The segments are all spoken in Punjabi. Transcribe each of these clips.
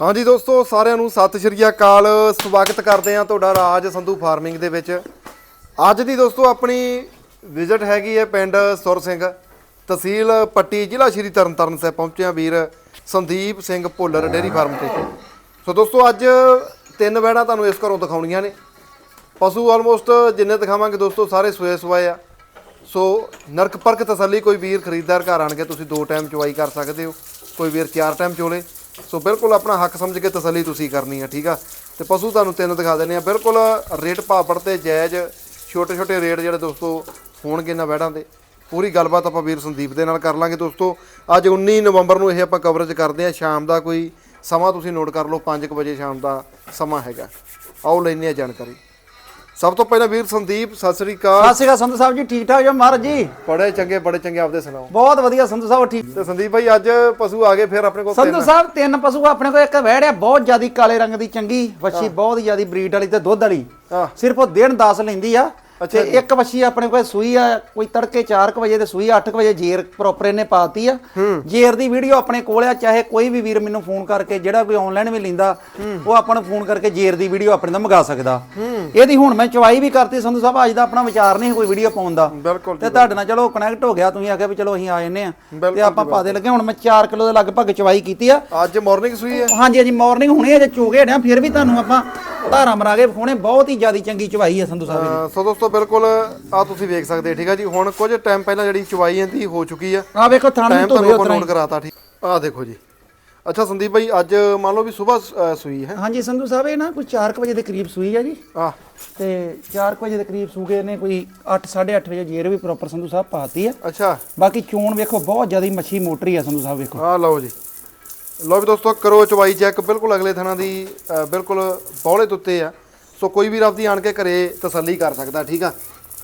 ਹਾਂਜੀ ਦੋਸਤੋ, ਸਾਰਿਆਂ ਨੂੰ ਸਤਿ ਸ਼੍ਰੀ ਅਕਾਲ। ਸਵਾਗਤ ਕਰਦੇ ਹਾਂ ਤੁਹਾਡਾ ਰਾਜ ਸੰਧੂ ਫਾਰਮਿੰਗ ਦੇ ਵਿੱਚ। ਅੱਜ ਦੀ ਦੋਸਤੋ, ਆਪਣੀ ਵਿਜ਼ਿਟ ਹੈਗੀ ਹੈ ਪਿੰਡ ਸੁਰ ਸਿੰਘ। ਤਹਿਸੀਲ ਪੱਟੀ, ਜ਼ਿਲ੍ਹਾ ਸ਼੍ਰੀ ਤਰਨਤਾਰਨ ਸਾਹਿਬ ਪਹੁੰਚੇ ਹਾਂ ਵੀਰ ਸੰਦੀਪ ਸਿੰਘ ਭੁੱਲਰ ਡੇਅਰੀ ਫਾਰਮ ਤੇ। ਸੋ ਦੋਸਤੋ, ਅੱਜ ਤਿੰਨ ਵੈੜਾਂ ਤੁਹਾਨੂੰ ਇਸ ਘਰੋਂ ਦਿਖਾਉਣੀਆਂ ਨੇ। ਪਸ਼ੂ ਆਲਮੋਸਟ ਜਿੰਨੇ ਦਿਖਾਵਾਂਗੇ ਦੋਸਤੋ, ਸਾਰੇ ਸੋਏ ਸਵਾਏ ਆ। ਸੋ ਨਰਕ ਪਰਕ ਤਸੱਲੀ, ਕੋਈ ਵੀਰ ਖਰੀਦਦਾਰ ਘਰ ਆਣ ਕੇ ਤੁਸੀਂ ਦੋ ਟਾਈਮ ਚੁਆਈ ਕਰ ਸਕਦੇ ਹੋ। ਕੋਈ ਵੀਰ ਚਾਰ ਟਾਈਮ ਚੋਲੇ। ਸੋ ਬਿਲਕੁਲ ਆਪਣਾ ਹੱਕ ਸਮਝ ਕੇ ਤਸੱਲੀ ਤੁਸੀਂ ਕਰਨੀ ਆ, ਠੀਕ ਆ? ਤੇ ਪਸ਼ੂ ਤੁਹਾਨੂੰ ਤਿੰਨ ਦਿਖਾ ਦਿੰਦੇ ਆ। ਬਿਲਕੁਲ ਰੇਟ ਭਾਪੜ ਤੇ ਜਾਇਜ਼ ਛੋਟੇ ਛੋਟੇ ਰੇਟ ਜਿਹੜੇ ਦੋਸਤੋ ਹੋਣਗੇ ਨਾ ਵੈੜਾਂ ਦੇ। ਪੂਰੀ ਗੱਲਬਾਤ ਆਪਾਂ ਵੀਰ ਸੰਦੀਪ ਦੇ ਨਾਲ ਕਰ ਲਾਂਗੇ ਦੋਸਤੋ। ਅੱਜ 19 ਨਵੰਬਰ ਨੂੰ ਇਹ ਆਪਾਂ ਕਵਰੇਜ ਕਰਦੇ ਆ। ਸ਼ਾਮ ਦਾ ਕੋਈ ਸਮਾਂ ਤੁਸੀਂ ਨੋਟ ਕਰ ਲਓ 5 ਵਜੇ ਸ਼ਾਮ ਦਾ ਸਮਾਂ ਹੈਗਾ। ਆਓ ਲੈਂਦੇ ਆ ਜਾਣਕਾਰੀ। ਸਭ ਤੋਂ ਪਹਿਲਾਂ ਵੀਰ ਸੰਦੀਪ ਸਤਿ ਸ੍ਰੀ ਅਕਾਲ। ਸਤਿ ਸ਼੍ਰੀ ਅਕਾਲ ਸੰਧੂ ਸਾਹਿਬ ਜੀ ਠੀਕ ਠਾਕ ਜੋ ਮਹਾਰਾਜ ਜੀ? ਬੜੇ ਚੰਗੇ ਬੜੇ ਚੰਗੇ ਆਪਦੇ ਸੁਣਾਓ। ਬਹੁਤ ਵਧੀਆ ਸੰਧੂ ਸਾਹਿਬ ਠੀਕ ਤੇ ਸੰਦੀਪ ਭਾਈ ਅੱਜ ਪਸ਼ੂ ਆ ਗਏ ਫਿਰ ਆਪਣੇ ਕੋਲ ਸੰਧੂ ਸਾਹਿਬ ਤਿੰਨ ਪਸ਼ੂ ਆਪਣੇ ਕੋਲ ਇੱਕ ਵਹਿੜਿਆ ਬਹੁਤ ਜ਼ਿਆਦੀ ਕਾਲੇ ਰੰਗ ਦੀ ਚੰਗੀ ਵੱਛੀ ਬਹੁਤ ਜ਼ਿਆਦੀ ਬਰੀਡ ਵਾਲੀ ਤੇ ਦੁੱਧ ਵਾਲੀ। ਸਿਰਫ ਉਹ ਦਿਨ 10 ਲੈਂਦੀ ਆ ਤੇ ਇੱਕ ਵੱਛੀ ਆਪਣੇ ਕੋਲ ਸੂਈ ਆ ਕੋਈ ਤੜਕੇ 4 ਵਜੇ ਤੇ ਸੂਈ 8 ਵਜੇ ਜੇਰ ਪ੍ਰੋਪਰ ਇਹਨੇ ਪਾਤੀ ਆ। ਜੇਰ ਦੀ ਵੀਡੀਓ ਆਪਣੇ ਕੋਲ ਆ ਚਾਹੇ ਕੋਈ ਵੀ ਵੀਰ ਮੈਨੂੰ ਫੋਨ ਕਰਕੇ ਜਿਹੜਾ ਕੋਈ ਆਨਲਾਈਨ ਵੀ ਲੈਂਦਾ ਉਹ ਆਪਾਂ ਨੂੰ ਫੋਨ ਕਰਕੇ ਜੇਰ ਦੀ ਵੀਡੀਓ ਆਪਣੇ ਤੋਂ ਮੰਗਾ ਸਕਦਾ। ਇਹਦੀ ਹੁਣ ਮੈਂ ਚਵਾਈ ਵੀ ਕਰਤੀ ਸੰਧੂ ਸਾਹਿਬ ਅੱਜ ਦਾ ਆਪਣਾ ਵਿਚਾਰ ਨਹੀਂ ਕੋਈ ਵੀਡੀਓ ਪਾਉਣ ਦਾ। ਤੇ ਤੁਹਾਡੇ ਨਾਲ ਚਲੋ ਕਨੈਕਟ ਹੋ ਗਿਆ ਤੁਸੀਂ ਆਖਿਆ ਵੀ ਚਲੋ ਅਸੀਂ ਆ ਜੰਨੇ ਆ ਤੇ ਆਪਾਂ ਪਾਦੇ ਲੱਗੇ ਹੁਣ ਮੈਂ 4 ਕਿਲੋ ਦੇ ਲਗਭਗ ਚਵਾਈ ਕੀਤੀ ਆ। ਅੱਜ ਮਾਰਨਿੰਗ ਸੂਈ ਹੈ? ਹਾਂਜੀ ਹਾਂਜੀ ਮਾਰਨਿੰਗ ਹੁਣੇ ਅਜੇ ਚੋਗੇ ਹਟਿਆ ਫਿਰ ਵੀ ਤੁਹਾਨੂੰ ਆਪਾਂ ਧਾਰਾ ਮਰਾ ਕੇ ਹੁਣੇ ਬਹੁਤ ਹੀ ਜ਼ਿਆਦੀ ਚੰਗੀ ਚਵਾਈ ਆ ਸੰਧੂ ਸਾਹਿਬ ਦੀ। ਸੋ ਦੋਸਤੋ ਬਿਲਕੁਲ ਆ ਤੁਸੀਂ ਵੇਖ ਸਕਦੇ ਠੀਕ ਆ ਜੀ? ਹੁਣ ਕੁਝ ਟਾਈਮ ਪਹਿਲਾਂ ਜਿਹੜੀ ਚਵਾਈ ਇਹਦੀ ਹੋ ਚੁੱਕੀ ਆ। ਆ ਵੇਖੋ ਥਾਣ ਤੁਹਾਨੂੰ ਆਪਾਂ ਉਤਰਾ ਕਰਾਤਾ ਠੀਕ। ਆ ਦੇਖੋ ਜੀ। ਅੱਛਾ ਸੰਦੀਪ ਭਾਈ ਅੱਜ ਮੰਨ ਲਓ ਵੀ ਸਵੇਰ ਸੂਈ ਹੈ। ਹਾਂਜੀ ਸੰਧੂ ਸਾਹਿਬ ਇਹ ਨਾ ਕੋਈ 4 ਵਜੇ ਦੇ ਕਰੀਬ ਸੂਈ ਆ ਜੀ। ਆ ਤੇ 4 ਵਜੇ ਦੇ ਕਰੀਬ ਸੂਗੇ ਨੇ ਕੋਈ 8 8:30 ਵਜੇ ਜੇਰ ਵੀ ਪ੍ਰੋਪਰ ਸੰਧੂ ਸਾਹਿਬ ਪਾਤੀ ਆ। ਅੱਛਾ। ਬਾਕੀ ਚੋਣ ਵੇਖੋ ਬਹੁਤ ਜ਼ਿਆਦੀ ਮੱਛੀ ਮੋਟਰੀ ਆ ਸੰਧੂ ਸਾਹਿਬ ਵੇਖੋ। ਆ ਲਓ ਜੀ। ਲਓ ਵੀ ਦੋਸਤੋ ਕਰੋ ਚਵਾਈ ਚੈੱਕ ਬਿਲਕੁਲ ਅਗਲੇ ਥਣਾ ਦੀ ਬਿਲਕੁਲ ਬੌਲੇ ਉੱਤੇ ਆ। ਸੋ ਕੋਈ ਵੀ ਆਪਦੀ ਆਣ ਕੇ ਘਰੇ ਤਸੱਲੀ ਕਰ ਸਕਦਾ ਠੀਕ ਆ?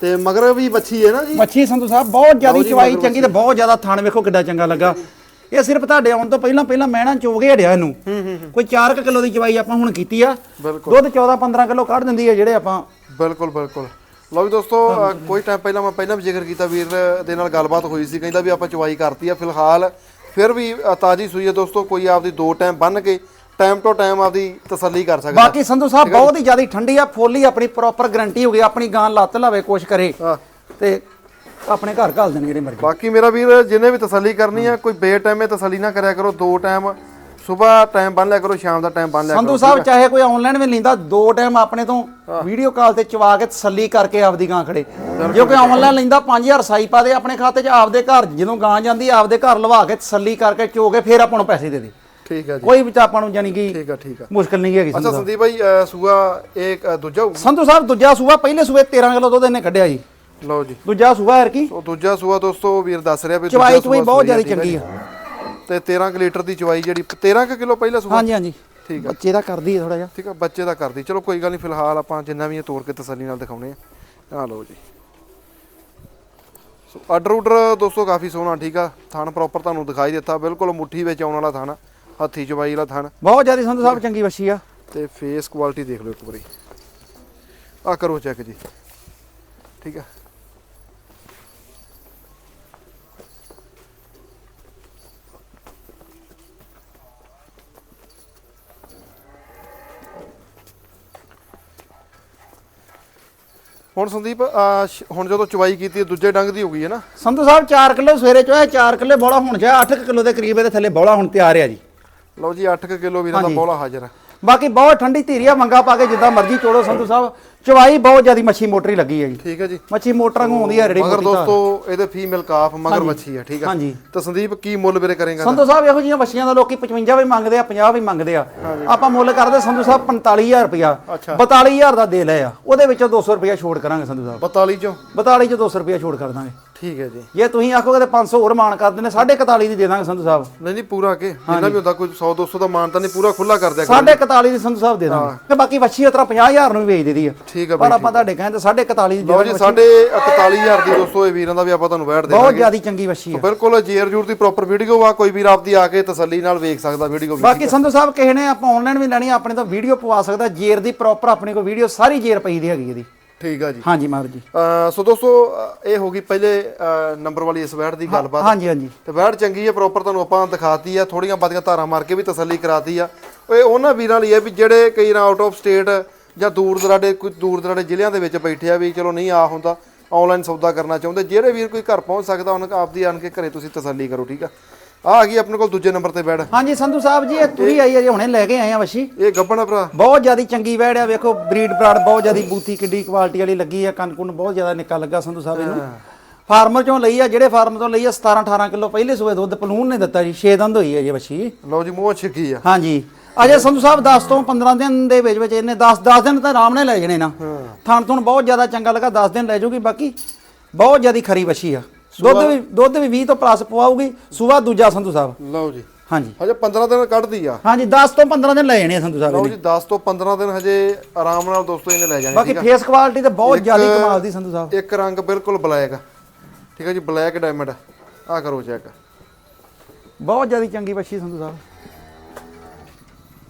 ਤੇ ਮਗਰ ਵੀ ਬੱਚੀ ਹੈ ਨਾ ਜੀ? ਮੱਛੀ ਸੰਧੂ ਸਾਹਿਬ ਬਹੁਤ ਜ਼ਿਆਦੀ ਚਵਾਈ ਚੰਗੀ ਤੇ ਬਹੁਤ ਜ਼ਿਆਦਾ ਥਣ ਵੇਖੋ ਕਿੱਡਾ ਚੰਗਾ ਲੱਗਾ। ਇਹ ਸਿਰਫ ਤੁਹਾਡੇ ਆਉਣ ਤੋਂ ਪਹਿਲਾਂ ਪਹਿਲਾਂ ਮੈਂ ਨਾ ਚੋਗੇ ਹੜਿਆ ਇਹਨੂੰ। ਕੋਈ 4 ਕਿਲੋ ਦੀ ਚਵਾਈ ਆਪਾਂ ਹੁਣ ਕੀਤੀ ਆ। ਦੁੱਧ 14 15 ਕਿਲੋ ਕੱਢ ਦਿੰਦੀ ਹੈ ਜਿਹੜੇ ਆਪਾਂ। ਬਿਲਕੁਲ ਬਿਲਕੁਲ। ਲਓ ਵੀ ਦੋਸਤੋ ਕੋਈ ਟਾਈਮ ਪਹਿਲਾਂ ਮੈਂ ਪਹਿਲਾਂ ਵੀ ਜ਼ਿਕਰ ਕੀਤਾ ਵੀਰ ਦੇ ਨਾਲ ਗੱਲਬਾਤ ਹੋਈ ਸੀ ਕਹਿੰਦਾ ਵੀ ਆਪਾਂ ਚਵਾਈ ਕਰਤੀ ਆ। ਫਿਲਹਾਲ ਫਿਰ ਵੀ ਤਾਜ਼ੀ ਸੂਈ ਹੈ ਦੋਸਤੋ ਕੋਈ ਆਪਦੀ ਦੋ ਟਾਈਮ ਬੰਨ ਕੇ ਟਾਈਮ ਟੂ ਟਾਈਮ ਆਪਦੀ ਤਸੱਲੀ ਕਰ ਸਕਦਾ। ਬਾਕੀ ਸੰਧੂ ਸਾਹਿਬ ਬਹੁਤ ਹੀ ਜ਼ਿਆਦਾ ਠੰਡੀ ਆ ਫੋਲੀ ਆਪਣੀ ਪ੍ਰੋਪਰ ਗਾਰੰਟੀ ਹੋ ਗਈ ਆਪਣੀ ਗਾਂ ਲੱਤ ਲਾਵੇ ਕੁਛ ਕਰੇ। ਤੇ ਆਪਣੇ ਘਰ ਘਾਲ ਦੇਣ ਜਿਹੜੇ ਮਰਜ਼ੀ। ਬਾਕੀ ਮੇਰਾ ਵੀਰ ਜਿਹਨੇ ਵੀ ਤਸੱਲੀ ਕਰਨੀ ਆ ਕੋਈ ਬੇ ਟਾਈਮੇ ਤਸੱਲੀ ਨਾ ਕਰਿਆ ਕਰੋ ਦੋ ਟਾਈਮ ਸਵੇਰ ਟਾਈਮ ਬੰਨ ਲਿਆ ਕਰੋ ਸ਼ਾਮ ਦਾ ਟਾਈਮ ਬੰਨ ਲਿਆ ਸੰਧੂ ਕਰੋ ਸਾਹਿਬ ਚਾਹੇ ਕੋਈ ਆਨਲਾਈਨ ਵੀ ਲੈਂਦਾ ਦੋ ਟਾਈਮ ਆਪਣੇ ਤੋਂ ਵੀਡੀਓ ਕਾਲ ਤੇ ਚਵਾ ਕੇ ਤਸੱਲੀ ਕਰਕੇ ਆਪਦੀ ਗਾਂ ਖੜੇ। ਜੇ ਕੋਈ ਆਨਲਾਈਨ ਲੈਂਦਾ 5000 ਸਾਈ ਪਾ ਦੇ ਆਪਣੇ ਖਾਤੇ 'ਚ ਆਪਦੇ ਘਰ ਜਦੋਂ ਗਾਂ ਜਾਂਦੀ ਆਪਦੇ ਘਰ ਲਵਾ ਕੇ ਤਸੱਲੀ ਕਰਕੇ ਚੋ ਕੇ ਫਿਰ ਆਪਾਂ ਨੂੰ ਪੈਸੇ ਦੇ ਦੇ। ਠੀਕ ਹੈ ਜੀ। ਕੋਈ ਵੀ ਤਾਂ ਆਪਾਂ ਨੂੰ ਜਾਨੀ ਕਿ ਠੀਕ ਆ ਠੀਕ ਆ। ਮੁਸ਼ਕਲ ਨਹੀਂ ਹੈਗੀ ਅੱਛਾ ਸੰਧੂ ਸੰਦੀਪ ਭਾਈ ਸੂਆ ਇੱਕ ਦੂਜਾ ਸੰਧੂ ਸਾਹਿਬ ਦੂਜਾ ਸੂਆ ਪਹਿਲੇ ਸੂਏ 13 ਕਿਲੋ ਦੁੱਧ ਇਹਨੇ ਕੱਢਿਆ ਜੀ। ਲਓ ਜੀ। ਦੂਜਾ ਸੂਆ ਹੈ ਕੀ? ਦੂਜਾ ਸੂਆ ਦੋਸਤੋ ਵੀਰ ਦੱਸ ਰਿਹਾ ਵੀ ਦੂਜਾ ਚਵਾਈ ਸੂਆ ਬਹੁਤ ਜ਼ਿਆਦਾ ਚੰਗੀ। ਆ। ਤੇ 13 ਕੁ ਲੀਟਰ ਦੀ ਚਵਾਈ ਜਿਹੜੀ 13 ਕੁ ਕਿਲੋ ਪਹਿਲਾਂ ਸੂਆ ਹਾਂਜੀ ਹਾਂਜੀ। ਠੀਕ ਬੱਚੇ ਦਾ ਕਰਦੀ ਹੈ ਥੋੜਾ ਜਿਹਾ। ਠੀਕ ਆ ਬੱਚੇ ਦਾ ਕਰਦੀ। ਚਲੋ ਕੋਈ ਗੱਲ ਨਹੀਂ ਫਿਲਹਾਲ ਆਪਾਂ ਜਿੰਨਾ ਵੀ ਇਹ ਤੋੜ ਕੇ ਤਸੱਲੀ ਨਾਲ ਦਿਖਾਉਣੇ ਆ। ਆ ਲਓ ਜੀ। ਸੋ ਆਰਡਰ ਆਰਡਰ ਦੋਸਤੋ ਕਾਫੀ ਸੋਹਣਾ ਠੀਕ ਆ। ਥਣ ਪ੍ਰੋਪਰ ਤੁਹਾਨੂੰ ਦਿਖਾਈ ਦਿੱਤਾ। ਬਿਲਕੁਲ ਮੁੱਠੀ ਵਿੱਚ ਆਉਣ ਵਾਲਾ ਥਣ ਹੱਥੀ ਚਵਾਈ ਵਾਲਾ ਥਣ ਬਹੁਤ ਜ਼ਿਆਦਾ ਸੰਧੂ ਸਾਹਿਬ ਚੰਗੀ ਵੱਛੀ ਆ। ਤੇ ਫੇਸ ਕੁਆਲਿਟੀ ਦੇਖ ਲਓ ਇੱਕ ਵਾਰੀ। ਆ ਕਰੋ ਚੈੱਕ ਜੀ। ਠੀਕ ਆ। ਹੁਣ ਸੰਦੀਪ ਸ਼- ਹੁਣ ਜਦੋਂ ਚਵਾਈ ਕੀਤੀ ਹੈ, ਦੂਜੇ ਡੰਗ ਦੀ ਹੋ ਗਈ ਹੈ ਨਾ? ਸੰਧੂ ਸਾਹਿਬ 4 ਕਿਲੋ ਸਵੇਰੇ ਚੋਇਆ 4 ਕਿਲੋ ਬੋਲਾ ਹੁਣ ਜਾ 8 ਕਿਲੋ ਦੇ ਕਰੀਬ ਇਹਦੇ ਥੱਲੇ ਬੋਲਾ ਹੁਣ ਤਿਆਰ ਆ ਜੀ। ਲਓ ਜੀ 8 ਕਿਲੋ ਵੀਰਾਂ ਦਾ ਬੋਲਾ ਹਾਜ਼ਰ ਹੈ ਬਾਕੀ ਬਹੁਤ ਠੰਡੀ ਧੀਰੀਆ ਮੰਗਾ ਪਾ ਕੇ ਜਿੱਦਾਂ ਮਰਜ਼ੀ ਚੋੜੋ ਸੰਧੂ ਸਾਹਿਬ। ਚਵਾਈ ਬਹੁਤ ਜ਼ਿਆਦੀ ਮੱਛੀ ਮੋਟਰੀ ਲੱਗੀ ਹੈ ਜੀ। ਠੀਕ ਹੈ ਜੀ। ਮੱਛੀ ਮੋਟਰਾਂ ਨੂੰ ਆਉਂਦੀ ਹੈ ਰੇੜੀ ਮਗਰ। ਦੋਸਤੋ ਇਹਦੇ ਫੀਮੇਲ ਕਾਫ ਮਗਰ ਵੱਛੀ ਹੈ ਠੀਕ ਹੈ। ਹਾਂਜੀ। ਤਾਂ ਸੰਦੀਪ ਕੀ ਮੁੱਲ ਵੀਰੇ ਕਰੇਗਾ ਸੰਧੂ ਸਾਹਿਬ ਇਹੋ ਜਿਹੀਆਂ ਵੱਛੀਆਂ ਦਾ ਲੋਕੀ 55 ਵੀ ਮੰਗਦੇ ਆ 50 ਵੀ ਮੰਗਦੇ ਆ। ਆਪਾਂ ਮੁੱਲ ਕਰਦੇ ਸੰਧੂ ਸਾਹਿਬ 45000 ਰੁਪਇਆ। ਅੱਛਾ। 42000 ਦਾ ਦੇ ਲਿਆ ਉਹਦੇ ਵਿੱਚੋਂ 200 ਰੁਪਇਆ ਛੋੜ ਕਰਾਂਗੇ ਸੰਧੂ ਸਾਹਿਬ। 42 ਚੋਂ? 42 ਚ 200 ਰੁਪਇਆ ਛੋੜ ਕਰ ਦਾਂਗੇ। ਠੀਕ ਹੈ ਜੀ। ਜੇ ਤੁਸੀਂ ਆਖੋਗੇ ਤੇ 500 ਹੋਰ ਮਾਨ ਕਰ ਦਿੰਦੇ 41 ਦੀ ਦੇ ਦਾਂਗੇ ਸੰਧੂ ਸਾਹਿਬ। ਨਹੀਂ ਨਹੀਂ ਪੂਰਾ ਕੇ ਜਿੰਨਾ ਵੀ ਹੁੰਦਾ ਕੋਈ 100 200 ਦਾ ਮਾਨ ਤਾਂ ਨਹੀਂ ਪੂਰਾ ਖੁੱਲਾ ਕਰ ਦਿਆ ਕਰੋ। ਸਾਢੇ 41 ਦੀ ਸੰਧੂ ਸਾਹਿਬ ਦੇ ਦਾਂਗੇ। ਤੇ ਬਾਕੀ ਵੱਛੀ ਉਤਰਾ 50000 ਨੂੰ ਵੀ ਵੇਚ ਦੇਦੀ ਆ ਠੀਕ ਹੈ ਪਰ ਆਪਾਂ ਤੁਹਾਡੇ ਕਹਿੰਦੇ ਸਾਢੇ 41 ਦੀ ਦੇ ਜੀ ਸਾਡੇ 41000 ਦੀ ਦੋਸਤੋ ਇਹ ਵੀਰਾਂ ਦਾ ਵੀ ਆਪਾਂ ਤੁਹਾਨੂੰ ਵੈਟ ਦੇ ਬਹੁਤ ਜ਼ਿਆਦੀ ਚੰਗੀ ਵੱਛੀ ਆ ਬਿਲਕੁਲ ਜੇਰ ਜੂਰ ਦੀ ਪ੍ਰੋਪਰ ਵੀਡੀਓ ਆ ਕੋਈ ਵੀਰ ਆਪਦੀ ਆ ਕੇ ਤਸੱਲੀ ਨਾਲ ਵੇਖ ਸਕਦਾ ਵੀਡੀਓ ਵੀ ਬਾਕੀ ਸੰਧੂ ਸਾਹਿਬ ਕਿਸੇ ਨੇ ਆਪਾਂ ਆਨਲਾਈਨ ਵੀ ਲੈਣੀ ਆ, ਆਪਣੇ ਤੋਂ ਵੀਡੀਓ ਪਵਾ ਸਕਦਾ ਜੇਰ ਦੀ ਪ੍ਰੋਪਰ ਆਪਣੇ ਕੋਲ ਵੀਡੀਓ ਸਾਰੀ ਜੇਰ ਪਈ ਦੀ ਹੈਗੀ ਇਹਦੀ। ਠੀਕ ਆ ਜੀ। ਹਾਂਜੀ ਮਾਰ ਜੀ। ਅਹ ਸੋ ਦੋਸਤੋ ਅਹ ਇਹ ਹੋ ਗਈ ਪਹਿਲੇ ਨੰਬਰ ਵਾਲੀ ਇਸ ਵੈਟ ਦੀ ਗੱਲਬਾਤ। ਹਾਂਜੀ ਹਾਂਜੀ। ਤੇ ਵੈਟ ਚੰਗੀ ਹੈ ਪ੍ਰੋਪਰ ਤੁਹਾਨੂੰ ਆਪਾਂ ਦਿਖਾਤੀ ਆ ਥੋੜੀਆਂ ਬਾਦੀਆਂ ਧਾਰਾਂ ਮਾਰ ਕੇ ਵੀ ਤਸੱਲੀ ਕਰਾਤੀ ਆ। ਓਏ ਉਹਨਾਂ ਵੀਰਾਂ ਲਈ ਹੈ ਵੀ ਜਿਹੜੇ ਕਈ ਨਾ ਆਊਟ ਆਫ ਸਟੇਟ ਜਾਂ ਦੂਰ ਦਰਾਡੇ ਕੋਈ ਦੂਰ ਦਰਾਡੇ ਜ਼ਿਲ੍ਹਿਆਂ ਦੇ ਵਿੱਚ ਬੈਠੇ ਆ ਵੀ ਚਲੋ ਨਹੀਂ ਆ ਹੁੰਦਾ ਆਨਲਾਈਨ ਸੌਦਾ ਕਰਨਾ ਚਾਹੁੰਦੇ ਜਿਹੜੇ ਵੀਰ ਕੋਈ ਘਰ ਪਹੁੰਚ ਸਕਦਾ ਉਹਨਾਂ ਆਪਦੀ ਆਣ ਕੇ ਘਰੇ ਤੁਸੀਂ ਤਸੱਲੀ ਕਰੋ ਠੀਕ ਆ? ਆ ਗਈ ਆਪਣੇ ਕੋਲ ਦੂਜੇ ਨੰਬਰ ਤੇ ਬੈੜ ਹਾਂਜੀ ਸੰਧੂ ਸਾਹਿਬ ਜੀ ਇਹ ਤੁਰੀ ਆਈ ਹੈ ਜੀ ਹੁਣੇ ਲੈ ਕੇ ਆਏ ਆ ਵਸ਼ੀ। ਇਹ ਗੱਬਣ ਭਰਾ। ਬਹੁਤ ਜਿਆਦੀ ਚੰਗੀ ਵੈੜ ਆ ਵੇਖੋ ਬਰੀਡ ਬਰਾਡ ਬਹੁਤ ਜਿਆਦੀ ਬੂਥੀ ਕਿੱਡੀ ਕੁਆਲਿਟੀ ਵਾਲੀ ਲੱਗੀ ਆ ਕੰਨ ਕੁੰਨ ਬਹੁਤ ਜ਼ਿਆਦਾ ਨਿੱਕਾ ਲੱਗਾ ਸੰਧੂ ਸਾਹਿਬ ਇਹਨੂੰ। ਫਾਰਮਰ ਚੋਂ ਲਈ ਆ ਜਿਹੜੇ ਫਾਰਮ ਤੋਂ ਲਈ ਆ 17 18 ਕਿਲੋ ਪਹਿਲੇ ਸੂਏ ਦੁੱਧ ਪਲੂਨ ਨੇ ਦਿੱਤਾ ਜੀ 6 ਦੰਦ ਹੋਈ ਹੈ ਜੀ ਵਸ਼ੀ। ਲਓ ਜੀ ਮੂੰਹ ਛਿੱਕੀ ਆ। ਹਾਂਜੀ। ਅਜੇ ਸੰਧੂ ਸਾਹਿਬ 10 ਤੋਂ 15 ਦਿਨ ਦੇ ਵਿੱਚ ਵਿੱਚ ਇਹਨੇ 10 10 ਦਿਨ ਤਾਂ ਆਰਾਮ ਨਾਲ ਲੈ ਜਣੇ ਨਾ। ਥਣ ਥੁਣ ਬਹੁਤ ਜ਼ਿਆਦਾ ਚੰਗਾ ਲੱਗਾ 10 ਦਿਨ ਲੈ ਜੂਗੀ ਬਾਕੀ ਬਹੁਤ ਜ਼ਿਆਦੀ ਖਰੀ ਵਸ਼ੀ ਆ। ਦੁੱਧ ਵੀ ਦੁੱਧ ਵੀ 20 ਤੋਂ ਪਲੱਸ ਪਵਾਉਗੀ ਸੂਆ ਦੂਜਾ ਸੰਧੂ ਸਾਹਿਬ। ਲਓ ਜੀ। ਹਾਂਜੀ। ਹਜੇ 15 ਦਿਨ ਕੱਢਦੀ ਆ। ਹਾਂਜੀ 10 ਤੋਂ 15 ਦਿਨ ਲੈ ਜਾਣੇ ਸੰਧੂ ਸਾਹਿਬ ਲਓ ਜੀ 10 ਤੋਂ 15 ਦਿਨ ਹਜੇ ਆਰਾਮ ਨਾਲ ਦੋਸਤੋ ਇਹਨੇ ਲੈ ਜਾਣੇ ਬਾਕੀ ਫੇਸ ਕੁਆਲਿਟੀ ਤੇ ਬਹੁਤ ਜ਼ਿਆਦਾ ਕਮਾਲ ਦੀ ਸੰਧੂ ਸਾਹਿਬ। ਇੱਕ ਰੰਗ ਬਿਲਕੁਲ ਬਲੈਕ ਠੀਕ ਹੈ ਜੀ ਬਲੈਕ ਡਾਇਮੰਡ ਆ ਕਰੋ ਚੈੱਕ ਬਹੁਤ ਜ਼ਿਆਦਾ ਚੰਗੀ ਬੱਚੀ ਸੰਧੂ ਸਾਹਿਬ।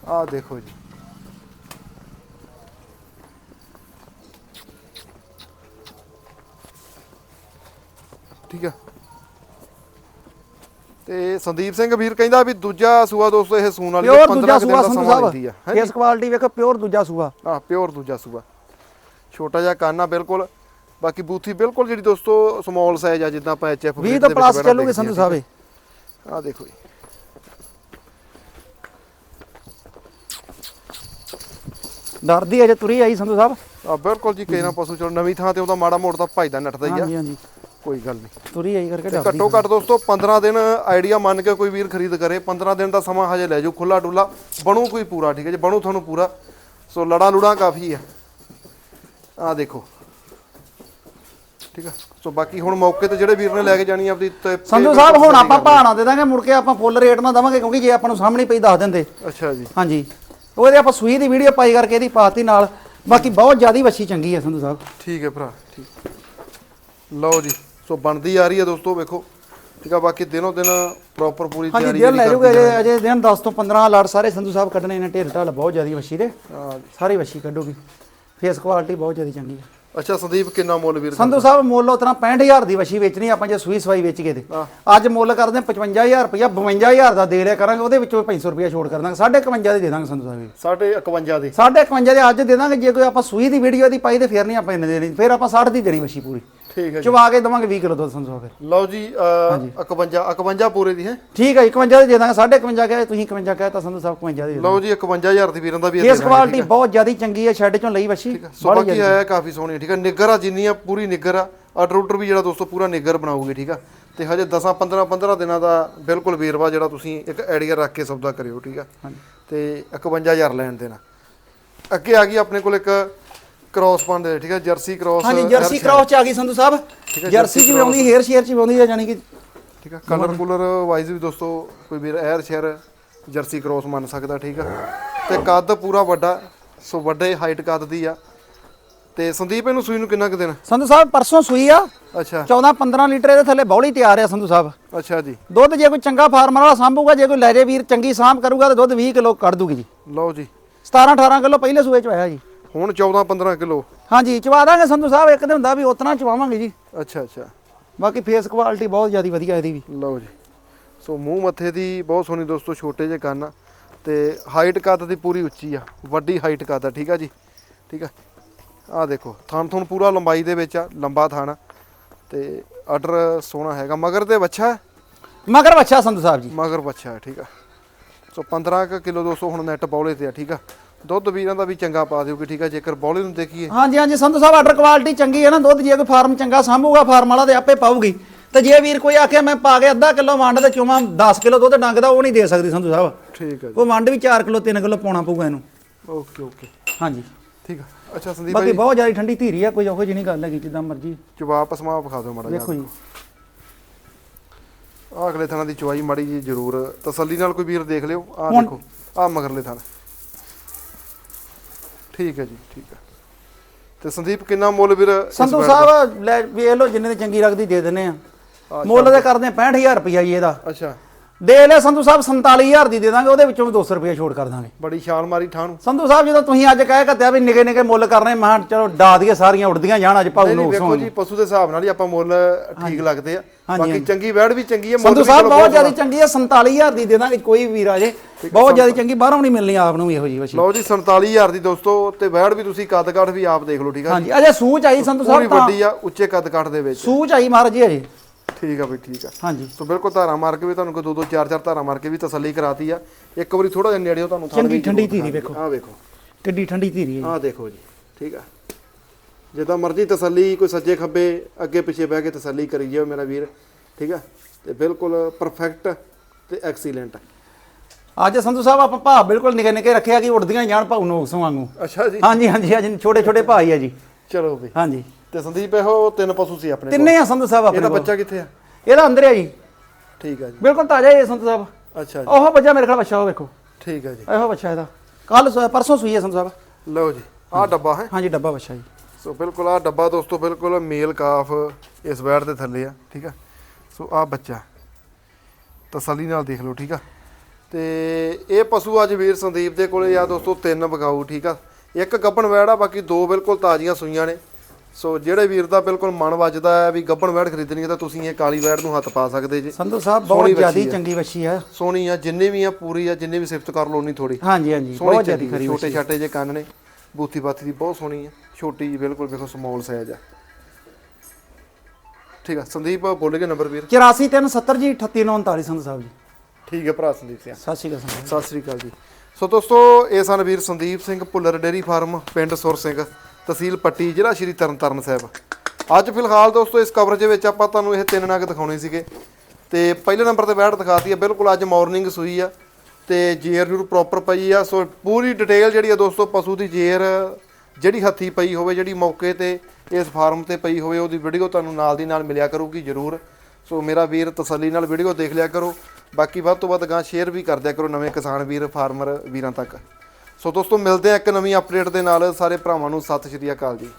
ਆ ਦੇਖੋ ਜੀ। ਠੀਕ ਆ। ਤੇ ਸੰਦੀਪ ਸਿੰਘ ਵੀਰ ਕਹਿੰਦਾ ਵੀ ਦੂਜਾ ਸੂਆ ਦੋਸਤੋ ਇਹ ਸੂਣ ਵਾਲੀ ਪਿਓਰ 15 ਦੂਜਾ ਸੂਆ ਦਾ ਸੰਧੂ ਸਮਾਂ ਲੈਂਦੀ ਆ ਸਾਹਿਬ ਫੇਸ ਕੁਆਲਿਟੀ ਵੇਖੋ ਪਿਓਰ ਦੂਜਾ ਸੂਆ। ਆ ਪਿਓਰ ਦੂਜਾ ਸੂਆ। ਛੋਟਾ ਜਿਹਾ ਕੰਨ ਬਿਲਕੁਲ। ਬਾਕੀ ਬੂਥੀ ਬਿਲਕੁਲ ਜਿਹੜੀ ਦੋਸਤੋ ਸਮਾਲ ਸਾਈਜ਼ ਆ ਜਿੱਦਾਂ ਆਪਾਂ ਐਚਐਫ 20 ਤੋਂ ਪਲੱਸ ਚੱਲੂਗੇ ਸੰਧੂ ਸਾਹਿਬ। ਆ ਦੇਖੋ ਜੀ। ਡਰਦੀ ਅਜੇ ਤੁਰੀ ਆਈ ਸੰਧੂ ਸਾਹਿਬ। ਆ ਬਿਲਕੁਲ ਜੀ ਕਿਸੇ ਨਾ ਪਸ਼ੂ ਚਲੋ ਨਵੀਂ ਥਾਂ ਤੇ ਉਹਦਾ ਮਾੜਾ ਮੋੜ ਤਾਂ ਭਜਦਾ ਨੱਠਦਾ ਹੀ ਆ। ਹਾਂਜੀ ਹਾਂਜੀ। ਕੋਈ ਗੱਲ ਨਹੀਂ। ਤੁਰੀ ਆਈ ਕਰਕੇ ਤੇ ਡਰਦੀ ਘੱਟੋ ਘੱਟ ਦੋਸਤੋ 15 ਦਿਨ ਆਈਡੀਆ ਮੰਨ ਕੇ ਕੋਈ ਵੀਰ ਖਰੀਦ ਕਰੇ। 15 ਦਿਨ ਦਾ ਸਮਾਂ ਹਜੇ ਲੈ ਜਾਓ ਖੁੱਲਾ ਡੁੱਲਾ ਬਣੂ ਕੋਈ ਪੂਰਾ ਠੀਕ ਹੈ ਜੀ? ਬਣੂ ਤੁਹਾਨੂੰ ਪੂਰਾ। ਸੋ ਲੜਾ ਲੁੜਾ ਕਾਫੀ ਆ ਆ ਦੇਖੋ। ਠੀਕ ਆ ਸੋ ਬਾਕੀ ਹੁਣ ਮੌਕੇ ਤੇ ਜਿਹੜੇ ਵੀਰ ਨੇ ਲੈ ਕੇ ਜਾਣੀ ਆਪਦੀ ਤੇ- ਸੰਧੂ ਸਾਹਿਬ ਹੁਣ ਆਪਾਂ ਭਾਣਾ ਦੇ ਦਾਂਗੇ ਮੁੜ ਕੇ ਆਪਾਂ ਫੁੱਲ ਰੇਟ ਨਾ ਦਵਾਂਗੇ ਕਿਉਂਕਿ ਜੇ ਆਪਾਂ ਨੂੰ ਸਾਹਮਣੇ ਪਈ ਦੱਸ ਦਿੰਦੇ। ਅੱਛਾ ਜੀ। ਹਾਂਜੀ। ਉਹਦੇ ਆਪਾਂ ਸੂਈ ਦੀ ਵੀਡੀਓ ਪਾਈ ਕਰਕੇ ਇਹਦੀ ਪਾਤੀ ਨਾਲ। ਬਾਕੀ ਬਹੁਤ ਜ਼ਿਆਦੀ ਵੱਛੀ ਚੰਗੀ ਹੈ ਸੰਧੂ ਸਾਹਿਬ। ਠੀਕ ਹੈ ਭਰਾ ਠੀਕ। ਲਓ ਜੀ। ਸੋ ਬਣਦੀ ਆ ਰਹੀ ਹੈ ਦੋਸਤੋ ਵੇਖੋ। ਠੀਕ ਆ ਬਾਕੀ ਦਿਨੋਂ ਦਿਨ ਪ੍ਰੋਪਰ ਪੂਰੀ ਹਾਂਜੀ ਤਿਆਰੀ ਦਿਨ ਲੈ ਜੂਗੇ ਅਜੇ ਅਜੇ ਦਿਨ 10 ਤੋਂ 15 ਲੜ ਸਾਰੇ ਸੰਧੂ ਸਾਹਿਬ ਕੱਢਣੇ ਨੇ ਢੇਰ ਢਾਲ ਬਹੁਤ ਜ਼ਿਆਦੀ ਵੱਛੀ ਦੇ। ਸਾਰੀ ਵੱਛੀ ਕੱਢੂਗੀ। ਫੇਸ ਕੁਆਲਿਟੀ ਬਹੁਤ ਜ਼ਿਆਦੀ ਚੰਗੀ ਹੈ ਅੱਛਾ ਸੰਦੀਪ ਕਿੰਨਾ ਮੁੱਲ ਵੀਰ ਸੰਧੂ ਸਾਹਿਬ ਮੁੱਲ ਉਤਨਾ 65000 ਦੀ ਵੱਛੀ ਵੇਚਣੀ ਆਪਾਂ ਜੇ ਸੂਈ ਸਵਾਈ ਵੇਚ ਕੇ ਤੇ ਅੱਜ ਮੁੱਲ ਕਰਦੇ 55000 ਰੁਪਇਆ 52000 ਦਾ ਦੇ ਲਿਆ ਕਰਾਂਗੇ ਉਹਦੇ ਵਿੱਚੋਂ 500 ਰੁਪਇਆ ਛੋੜ ਕਰ ਦਾਂਗੇ। 51 ਦੇ ਦੇ ਦਾਂਗੇ ਸੰਧੂ ਸਾਹਿਬ ਸਾਡੇ 51 ਦੀ। ਸਾਢੇ 51 ਦੇ ਅੱਜ ਦੇ ਦਾਂਗੇ ਜੇ ਕੋਈ ਆਪਾਂ ਸੂਈ ਦੀ ਵੀਡੀਓ ਦੀ ਪਾਈ ਤੇ ਫੇਰ ਨਹੀਂ ਆਪਾਂ ਇਹਨੇ ਦੇਣੀ ਫੇਰ ਆਪਾਂ 60 ਦੀ ਦੇਣੀ ਵੱਛੀ ਪੂਰੀ। ਠੀਕ ਹੈ ਜੀ। ਚਵਾ ਕੇ ਦਵਾਂਗੇ 20 ਕਿਲੋ ਦੁੱਧ ਸਾਹਿਬ ਫਿਰ ਲਓ ਜੀ ਅ, 51 51 ਪੂਰੇ ਦੀ ਹੈ। ਠੀਕ ਹੈ 51 ਦੇ ਦੇ ਦਾਂਗੇ 51 ਕਹੇ ਤੁਸੀਂ 51 ਕਹੇ ਤਾਂ ਸੰਧੂ ਸਾਹਿਬ 51 ਦੇ ਲਓ ਜੀ 51000 ਦੀ ਵੀਰਾਂ ਦਾ ਵੀ ਇਹ ਫੇਸ ਕੁਆਲਿਟੀ ਬਹੁਤ ਜ਼ਿਆਦੀ ਚੰਗੀ ਹੈ ਸ਼ੈੱਡ ਚੋਂ ਲਈ ਵੱਛੀ ਸੋ ਬਾਕੀ ਆਇਆ ਕਾਫੀ ਸੋਹਣੀ ਠੀਕ ਹੈ। ਨਿੱਗਰ ਆ ਜਿੰਨੀ ਆ ਪੂਰੀ ਨਿੱਗਰ ਆ ਆਰਡਰ ਆਰਡਰ ਵੀ ਜਿਹੜਾ ਦੋਸਤੋ ਪੂਰਾ ਨਿੱਗਰ ਬਣਾਉਗੇ ਠੀਕ ਆ। ਤੇ ਹਜੇ 10 15 15 ਦਿਨਾਂ ਦਾ ਬਿਲਕੁਲ ਵੇਰਵਾ ਜਿਹੜਾ ਤੁਸੀਂ ਇੱਕ ਆਈਡੀਆ ਰੱਖ ਕੇ ਸੌਦਾ ਕਰਿਓ ਠੀਕ ਆ। ਤੇ 51000 ਲੈਣ ਦੇਣਾ। ਅੱਗੇ ਆ ਗਈ ਆਪਣੇ ਕੋਲ ਇੱਕ ਕ੍ਰਾਸ ਪੰਡ ਠੀਕ ਹੈ ਜਰਸੀ ਕ੍ਰਾਸ ਹਾਂਜੀ ਜਰਸੀ ਕ੍ਰਾਸ ਚ ਆ ਗਈ ਸੰਧੂ ਸਾਹਿਬ। ਜਰਸੀ ਚ ਵੀ ਆਉਂਦੀ ਹੇਅਰ ਸ਼ੇਅਰ ਚ ਵੀ ਆਉਂਦੀ ਹੈ ਯਾਨੀ ਕਿ ਠੀਕ ਆ ਕਲਰ ਕੂਲਰ ਵਾਈਜ਼ ਵੀ ਦੋਸਤੋ ਕੋਈ ਵੀਰ ਐਰ ਸ਼ੇਅਰ ਜਰਸੀ ਕ੍ਰਾਸ ਮੰਨ ਸਕਦਾ ਠੀਕ ਆ ਤੇ ਕੱਦ ਪੂਰਾ ਵੱਡਾ ਸੋ ਵੱਡੇ ਹਾਈਟ ਕੱਦ ਦੀ ਆ। ਤੇ ਸੰਦੀਪ ਇਹਨੂੰ ਸੂਈ ਨੂੰ ਕਿੰਨਾ ਕੁ ਦਿਨ ਸੰਧੂ ਸਾਹਿਬ ਪਰਸੋਂ ਸੂਈ ਆ। ਅੱਛਾ। 14 15 ਲੀਟਰ ਇਹਦੇ ਥੱਲੇ ਬੌਲੀ ਤਿਆਰ ਆ ਸੰਧੂ ਸਾਹਿਬ। ਅੱਛਾ ਜੀ। ਦੁੱਧ ਜੇ ਕੋਈ ਚੰਗਾ ਫਾਰਮਰ ਵਾਲਾ ਸਾਂਭੂਗਾ ਜੇ ਕੋਈ ਲੈ ਜੇ ਵੀਰ ਚੰਗੀ ਸਾਂਭ ਕਰੂਗਾ ਤਾਂ ਦੁੱਧ 20 ਕਿਲੋ ਕੱਢ ਦੂਗੀ ਜੀ। ਲਓ ਜੀ। 17 18 ਕਿਲੋ ਪਹਿਲੇ ਸੂਏ ਚ ਹੋਇਆ ਜੀ। ਹੁਣ 14 15 ਕਿਲੋ। ਹਾਂਜੀ ਚਵਾ ਦਾਂਗੇ ਸੰਧੂ ਸਾਹਿਬ ਇੱਕ ਦਿਨ ਹੁੰਦਾ ਵੀ ਉਤਨਾ ਚਵਾਵਾਂਗੇ ਜੀ। ਅੱਛਾ ਅੱਛਾ। ਬਾਕੀ ਫੇਸ ਕੁਆਲਿਟੀ ਬਹੁਤ ਜ਼ਿਆਦੀ ਵਧੀਆ ਇਹਦੀ ਵੀ। ਲਓ ਜੀ। ਸੋ ਮੂੰਹ ਮੱਥੇ ਦੀ ਬਹੁਤ ਸੋਹਣੀ ਦੋਸਤੋ ਛੋਟੇ ਜਿਹੇ ਕੰਨ ਤੇ ਹਾਈਟ ਕੱਦ ਦੀ ਪੂਰੀ ਉੱਚੀ ਆ। ਵੱਡੀ ਹਾਈਟ ਕੱਦ ਆ ਠੀਕ ਆ ਜੀ? ਠੀਕ ਆ? ਆ ਦੇਖੋ ਥਣ ਥਣ ਪੂਰਾ ਲੰਬਾਈ ਦੇ ਵਿੱਚ ਆ ਲੰਬਾ ਥਣ ਤੇ ਆਰਡਰ ਸੋਹਣਾ ਹੈਗਾ। ਮਗਰ ਤੇ ਬੱਚਾ ਮਗਰ ਬੱਚਾ ਸੰਧੂ ਸਾਹਿਬ ਜੀ। ਮਗਰ ਬੱਚਾ ਠੀਕ ਆ। ਸੋ 15 ਕੁ ਕਿਲੋ ਦੋਸਤੋ ਹੁਣ ਨੈਟ ਬੌਲੇ ਤੇ ਆ ਠੀਕ ਆ? ਦੁੱਧ ਵੀਰਾਂ ਦਾ ਵੀ ਚੰਗਾ ਪਾ ਦਿਓਗੇ ਠੀਕ ਆ ਜੇਕਰ ਬੌਲੇ ਨੂੰ ਦੇਖੀਏ। ਹਾਂਜੀ ਹਾਂਜੀ ਸੰਧੂ ਸਾਹਿਬ ਆਰਡਰ ਕੁਆਲਿਟੀ ਚੰਗੀ ਹੈ ਨਾ ਦੁੱਧ ਜੇ ਕੋਈ ਫਾਰਮ ਚੰਗਾ ਸਾਂਭੂਗਾ ਫਾਰਮ ਵਾਲਾ ਤੇ ਆਪੇ ਪਾਊਗੀ। ਤੇ ਜੇ ਵੀਰ ਕੋਈ ਆਖੇ ਮੈਂ ਪਾ ਕੇ ਅੱਧਾ ਕਿਲੋ ਵੰਡ ਤੇ ਚੋਮਾ 10 ਕਿਲੋ ਦੁੱਧ ਡੰਗਦਾ ਉਹ ਨਹੀਂ ਦੇ ਸਕਦੀ ਸੰਧੂ ਸਾਹਿਬ। ਠੀਕ ਆ ਜੀ। ਉਹ ਵੰਡ ਵੀ 4 ਕਿਲੋ 3 ਕਿਲੋ ਪਾਉਣਾ ਪਊਗਾ ਇਹਨੂੰ। Okay okay. ਹਾਂਜੀ। ਠੀਕ ਆ। ਅੱਛਾ ਸੰਦੀਪ ਬਾਕੀ ਬਹੁਤ ਜ਼ਿਆਦਾ ਠੰਡੀ ਧੀਰੀ ਆ ਕੋਈ ਉਹੋ ਜਿਹੀ ਨਹੀਂ ਗੱਲ ਹੈਗੀ ਜਿੱਦਾਂ ਮਰਜ਼ੀ। ਜਵਾਬ ਪਸਮਾ ਵਿਖਾ ਦਿਓ ਮਾੜਾ ਜਿਹਾ ਵੇਖੋ ਜੀ। ਆਹ ਅਗਲੇ ਥਾਣਾ ਦੀ ਚੁਆਈ ਮਾੜੀ ਜੀ ਜ਼ਰੂਰ। ਤਸੱਲੀ ਨਾਲ ਕੋਈ ਵੀਰ ਦੇਖ ਲਿਓ। ਆਹ ਦੇਖੋ ਆਹ ਮਗਰਲੇ ਥਾਣਾ ਠੀਕ ਹੈ ਜੀ ਠੀਕ ਹੈ। ਤੇ ਸੰਦੀਪ ਕਿੰਨਾ ਮੁੱਲ ਵੀਰ ਇਸ ਸੰਧੂ ਬੈਟ ਦਾ? ਸਾਹਿਬ ਲੈ ਵੇਖ ਲਓ ਜਿੰਨੇ ਦੀ ਚੰਗੀ ਲੱਗਦੀ ਦੇ ਦਿੰਨੇ ਆ। ਮੁੱਲ ਦੇ ਕਰਦੇ ਆ 65000 ਰੁਪਈਆ ਜੀ ਇਹਦਾ। ਅੱਛਾ। ਦੇ ਲੈ ਸੰਧੂ ਸਾਹਿਬ 47000 ਦੀ ਦੇ ਦਾਂਗੇ ਉਹਦੇ ਵਿੱਚੋਂ ਵੀ 200 ਰੁਪਏ ਛੋੜ ਕਰ ਦਾਂਗੇ। ਬੜੀ ਛਾਲ ਮਾਰੀ ਠਾਂ ਨੂੰ ਸੰਧੂ ਸਾਹਿਬ ਜਦੋਂ ਤੁਸੀਂ ਅੱਜ ਕਹਿ ਕੱਤਿਆ ਵੀ ਨਿਗੇ ਨਿਗੇ ਮੁੱਲ ਕਰਨੇ ਮੈਂ ਕਿਹਾ ਚਲੋ ਡਾ ਦਈਏ ਸਾਰੀਆਂ ਉੱਡਦੀਆਂ ਜਾਣ ਅੱਜ ਭਾਉ ਨੂੰ ਵੇਖੋ ਜੀ ਪਸ਼ੂ ਦੇ ਹਿਸਾਬ ਨਾਲ ਹੀ ਆਪਾਂ ਮੁੱਲ ਠੀਕ ਲੱਗਦੇ ਆ। ਬਾਕੀ। ਚੰਗੀ ਵੈੜ ਵੀ ਚੰਗੀ ਹੈ ਸੰਧੂ ਸਾਹਿਬ ਬਹੁਤ ਜ਼ਿਆਦਾ ਚੰਗੀ ਹੈ 47000 ਦੀ ਦੇ ਦਾਂਗੇ ਕੋਈ ਵੀਰ ਆ ਜੇ। ਬਹੁਤ ਜ਼ਿਆਦਾ ਚੰਗੀ ਬਾਹਰੋਂ ਨਹੀਂ ਮਿਲਣੀ ਆਪ ਨੂੰ ਵੀ ਇਹੋ ਜੀ ਵਸ਼ੀ। ਲਓ ਜੀ 47000 ਦੀ ਦੋਸਤੋ ਤੇ ਵੈੜ ਵੀ ਤੁਸੀਂ ਕੱਦ ਕਾਠ ਵੀ ਆਪ ਦੇਖ ਲਓ ਠੀਕ ਆ ਹਾਂਜੀ ਅਜੇ ਸੂਚ ਆਈ ਸੰਧੂ ਸਾਹਿਬ ਤਾਂ। ਵੱਡੀ ਆ ਉੱਚੇ ਕੱਦ ਕਾਠ ਦੇ ਵਿੱਚ। ਸੂਚ ਆਈ ਮਹਾਰਾਜ ਜੀ ਅਜੇ। ਠੀਕ ਆ ਬਈ ਠੀਕ ਆ। ਹਾਂਜੀ। ਸੋ ਬਿਲਕੁਲ ਧਾਰਾ ਮਾਰ ਕੇ ਵੀ ਤੁਹਾਨੂੰ ਕੋਈ ਦੋ ਦੋ ਚਾਰ ਚਾਰ ਧਾਰਾ ਮਾਰ ਕੇ ਵੀ ਤਸੱਲੀ ਕਰਾਤੀ ਆ। ਇੱਕ ਵਾਰੀ ਥੋੜਾ ਜਿਹਾ ਨੇੜਿਓ ਤੁਹਾਨੂੰ ਥਣ ਚੰਗੀ ਠੰਡੀ ਧੀਰੀ ਵੇਖੋ। ਆਹ ਵੇਖੋ। ਕਿੱਡੀ ਠੰਡੀ ਧੀਰੀ ਹੈ ਆਹ ਦੇਖੋ ਜੀ ਠੀਕ ਆ। ਜਿੱਦਾਂ ਮਰਜ਼ੀ ਤਸੱਲੀ ਕੋਈ ਸੱਜੇ ਖੱਬੇ ਅੱਗੇ ਪਿੱਛੇ ਬਹਿ ਕੇ ਤਸੱਲੀ ਕਰੀ ਜਾਓ ਮੇਰਾ ਵੀਰ ਠੀਕ ਆ। ਤੇ ਬਿਲਕੁਲ ਪਰਫੈਕਟ ਤੇ ਐਕਸੀਲੈਂਟ ਅੱਜ ਸੰਧੂ ਸਾਹਿਬ ਆਪਾਂ ਭਾ ਬਿਲਕੁਲ ਨਿਕੇ ਨਿਕੇ ਰੱਖਿਆ ਕਿ ਉੱਡਦੀਆਂ ਜਾਣ ਭਾਉ ਨੋਕਸ ਵਾਂਗੂ ਅੱਛਾ ਜੀ। ਹਾਂਜੀ ਹਾਂਜੀ ਅੱਜ ਛੋਟੇ ਛੋਟੇ ਭਾਈ ਆ ਜੀ। ਚਲੋ ਬਈ ਹਾਂਜੀ। ਤੇ ਸੰਦੀਪ ਇਹੋ ਤਿੰਨ ਪਸ਼ੂ ਸੀ ਆਪਣੇ ਤਿੰਨੇ ਆ ਸੰਧੂ ਸਾਹਿਬ ਆਪਣੇ ਇਹਦਾ ਕੋਲ। ਬੱਚਾ ਕਿੱਥੇ ਆ? ਇਹਦਾ ਅੰਦਰ ਆ ਜੀ। ਠੀਕ ਆ ਜੀ। ਬਿਲਕੁਲ ਤਾਜ਼ਾ ਹੀ ਹੈ ਸੰਧੂ ਸਾਹਿਬ। ਅੱਛਾ ਜੀ। ਉਹ ਬੱਚਾ ਮੇਰੇ ਖਿਆਲ ਬੱਚਾ ਉਹ ਵੇਖੋ। ਠੀਕ ਆ ਜੀ। ਇਹੋ ਬੱਚਾ ਇਹਦਾ। ਕੱਲ ਪਰਸੋਂ ਸੂਈ ਹੈ ਸਾਹਿਬ। ਲਓ ਜੀ ਆਹ ਡੱਬਾ ਹੈ। ਹਾਂਜੀ ਡੱਬਾ ਬੱਚਾ ਜੀ। ਸੋ ਬਿਲਕੁਲ ਆਹ ਡੱਬਾ ਦੋਸਤੋ ਬਿਲਕੁਲ ਮੇਲ ਕਾਫ ਇਸ ਵੈੜ ਦੇ ਥੱਲੇ ਆ ਠੀਕ ਆ। ਸੋ ਆਹ ਬੱਚਾ। ਤਸੱਲੀ ਨਾਲ ਦੇਖ ਲਓ ਠੀਕ ਆ। ਤੇ ਇਹ ਪਸ਼ੂ ਅੱਜ ਵੀਰ ਸੰਦੀਪ ਦੇ ਕੋਲੇ ਆ ਦੋਸਤੋ ਤਿੰਨ ਬਗਾਊ ਠੀਕ ਆ। ਇੱਕ ਗੱਬਣ ਵੈੜ ਆ ਬਾਕੀ ਦੋ ਬਿਲਕੁਲ ਤਾਜ਼ੀਆਂ ਸੂਈਆਂ ਨੇ। ਸੋ ਜਿਹੜੇ ਵੀਰ ਦਾ ਬਿਲਕੁਲ ਮਨ ਵੱਜਦਾ ਹੈ ਵੀ ਗੱਬਣ ਵੈੜ ਖਰੀਦਣੀ ਹੈ ਤਾਂ ਤੁਸੀਂ ਇਹ ਕਾਲੀ ਵੈੜ ਨੂੰ ਹੱਥ ਪਾ ਸਕਦੇ ਜੀ। ਸੰਧੂ ਸਾਹਿਬ ਬਹੁਤ ਵੱਛੀ ਜ਼ਿਆਦੀ। ਚੰਗੀ ਬੱਚੀ ਆ। ਸੋਹਣੀ ਆ ਜਿੰਨੀ ਵੀ ਆ ਪੂਰੀ ਆ ਜਿੰਨੀ ਵੀ ਸਿਫਤ ਕਰ ਲਓ ਉਨੀ ਥੋੜੀ ਹਾਂਜੀ ਹਾਂਜੀ ਬਹੁਤ ਜ਼ਿਆਦੀ ਖਰੀ ਛੋਟੇ ਛਾਟੇ ਜੇ ਕੰਨ ਨੇ ਬੂਥੀ ਬਾਥੀ ਦੀ ਬਹੁਤ ਸੋਹਣੀ ਆ ਛੋਟੀ ਜੀ ਬਿਲਕੁਲ ਵੇਖੋ ਸਮਾਲ ਸਾਈਜ਼ ਆ। ਠੀਕ ਆ ਸੰਦੀਪ ਬੋਲੇਗੇ ਨੰਬਰ ਵੀਰ। 84370 ਜੀ 38939 ਸੰਧੂ ਸਾਹਿਬ ਜੀ। ਠੀਕ ਹੈ ਭਰਾ ਸੰਦੀਪ ਸਿੰਘ ਸਤਿ ਸ਼੍ਰੀ ਅਕਾਲ ਸਤਿ ਸ੍ਰੀ ਅਕਾਲ ਜੀ। ਸੋ ਦੋਸਤੋ, ਇਹ ਸਨ ਵੀਰ ਸੰਦੀਪ ਸਿੰਘ ਭੁੱਲਰ ਡੇਰੀ ਫਾਰਮ, ਪਿੰਡ ਸੁਰ ਸਿੰਘ, ਤਹਿਸੀਲ ਪੱਟੀ, ਜ਼ਿਲ੍ਹਾ ਸ਼੍ਰੀ ਤਰਨਤਾਰਨ ਸਾਹਿਬ। ਅੱਜ ਫਿਲਹਾਲ ਦੋਸਤੋ, ਇਸ ਕਵਰੇਜ ਵਿੱਚ ਆਪਾਂ ਤੁਹਾਨੂੰ ਇਹ ਤਿੰਨ ਨਗ ਦਿਖਾਉਣੇ ਸੀਗੇ। ਤੇ ਪਹਿਲੇ ਨੰਬਰ ਤੇ ਬੈਠ ਦਿਖਾਤੀ ਹੈ ਬਿਲਕੁਲ ਅੱਜ ਮਾਰਨਿੰਗ ਸੂਈ ਆ, ਤੇ ਜੇਰ ਜੂਰ ਪ੍ਰੋਪਰ ਪਈ ਆ। ਸੋ ਪੂਰੀ ਡਿਟੇਲ ਜਿਹੜੀ ਆ ਦੋਸਤੋ, ਪਸ਼ੂ ਦੀ ਜੇਰ, ਜਿਹੜੀ ਹੱਥੀ ਪਈ ਹੋਵੇ, ਜਿਹੜੀ ਮੌਕੇ ਤੇ ਇਸ ਫਾਰਮ ਤੇ ਪਈ ਹੋਵੇ, ਉਹਦੀ ਵੀਡੀਓ ਤੁਹਾਨੂੰ ਨਾਲ ਦੀ ਨਾਲ ਮਿਲਿਆ ਕਰੂਗੀ ਜਰੂਰ। ਸੋ ਮੇਰਾ ਵੀਰ ਤਸੱਲੀ ਨਾਲ ਵੀਡੀਓ ਦੇਖ ਲਿਆ ਕਰੋ। ਬਾਕੀ ਵੱਧ ਤੋਂ ਵੱਧ ਗਾਂ ਸ਼ੇਅਰ ਵੀ ਕਰ ਦਿਆ ਕਰੋ ਨਵੇਂ ਕਿਸਾਨ ਵੀਰ ਫਾਰਮਰ ਵੀਰਾਂ ਤੱਕ। ਸੋ ਦੋਸਤੋ, ਮਿਲਦੇ ਆ ਇੱਕ ਨਵੀਂ ਅਪਡੇਟ ਦੇ ਨਾਲ। ਸਾਰੇ ਭਰਾਵਾਂ ਨੂੰ ਸਤਿ ਸ਼੍ਰੀ ਅਕਾਲ ਜੀ।